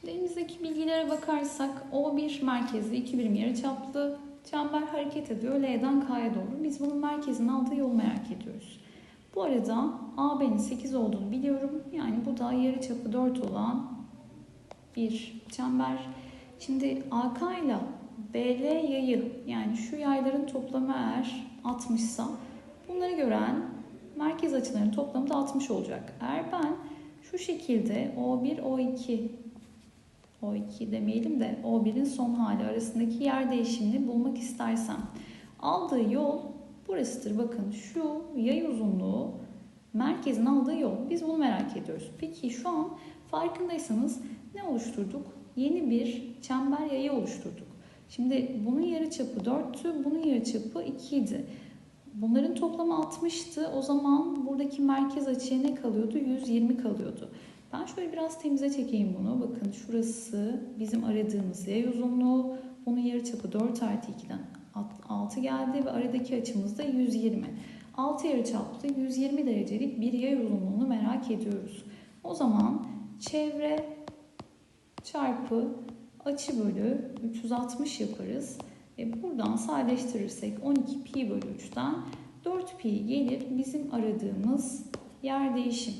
Şimdi elimizdeki bilgilere bakarsak O1 merkezli, 2 birim yarıçaplı çember hareket ediyor L'den K'ya doğru. Biz bunun merkezin aldığı yolu merak ediyoruz. Bu arada AB'nin 8 olduğunu biliyorum. Yani bu da yarıçapı 4 olan bir çember. Şimdi AK ile BL yayı yani şu yayların toplamı eğer 60 ise bunları gören merkez açılarının toplamı da 60 olacak. Eğer ben şu şekilde O1, O2 O2 demeyelim de O1'in son hali arasındaki yer değişimini bulmak istersem aldığı yol burasıdır. Bakın şu yay uzunluğu merkezin aldığı yol. Biz bunu merak ediyoruz. Peki şu an farkındaysanız ne oluşturduk? Yeni bir çember yayı oluşturduk. Şimdi bunun yarıçapı 4'tü, bunun yarıçapı 2 idi. Bunların toplamı 60'tı. O zaman buradaki merkez açıya ne kalıyordu? 120 kalıyordu. Ben şöyle biraz temize çekeyim bunu. Bakın şurası bizim aradığımız yay uzunluğu. Bunun yarıçapı 4 artı 2'den 6 geldi ve aradaki açımız da 120. 6 yarıçaplı 120 derecelik bir yay uzunluğunu merak ediyoruz. O zaman çevre çarpı açı bölü 360 yaparız. E buradan sadeleştirirsek 12 pi bölü 3'ten 4 pi gelir bizim aradığımız yer değişim.